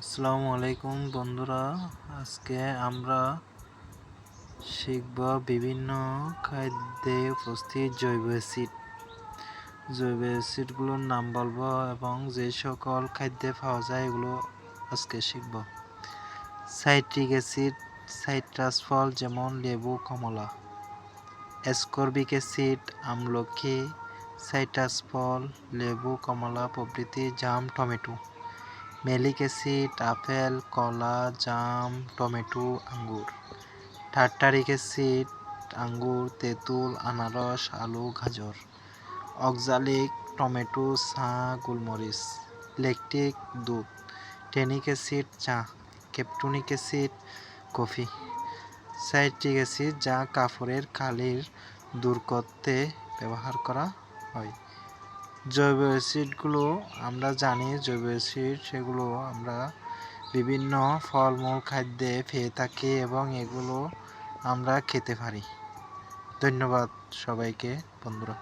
আসসালামু আলাইকুম বন্ধুরা। আজকে আমরা শিখব বিভিন্ন খাদ্যে উপস্থিত জৈব অ্যাসিড। জৈব অ্যাসিডগুলোর নাম বলব এবং যে সকল খাদ্যে পাওয়া যায় এগুলো আজকে শিখব। সাইট্রিক অ্যাসিড, সাইট্রাস ফল যেমন লেবু, কমলা। অ্যাসকর্বিক অ্যাসিড আমলকি সাইট্রাস ফল, লেবু, কমলা প্রভৃতি, জাম, টমেটো। মেলিক অ্যাসিড, আপেল, কলা, জাম, টমেটো, আঙ্গুর। টার্টারিক অ্যাসিড, আঙ্গুর, তেঁতুল, আনারস, আলু, গাজর। অক্সালিক, টমেটো, চা, গোলমরিচ। ল্যাকটিক দুধ। টেনিক অ্যাসিড, চা। ক্যাপটনিক অ্যাসিড, কফি। সাইট্রিক অ্যাসিড, যা কাপড়ের কালির দূর করতে ব্যবহার করা হয়। জৈব অ্যাসিডগুলো আমরা জানি, জৈব অ্যাসিড সেগুলো আমরা বিভিন্ন ফলমূল, খাদ্যে পেয়ে থাকি এবং এগুলো আমরা খেতে পারি। ধন্যবাদ সবাইকে, বন্ধুরা।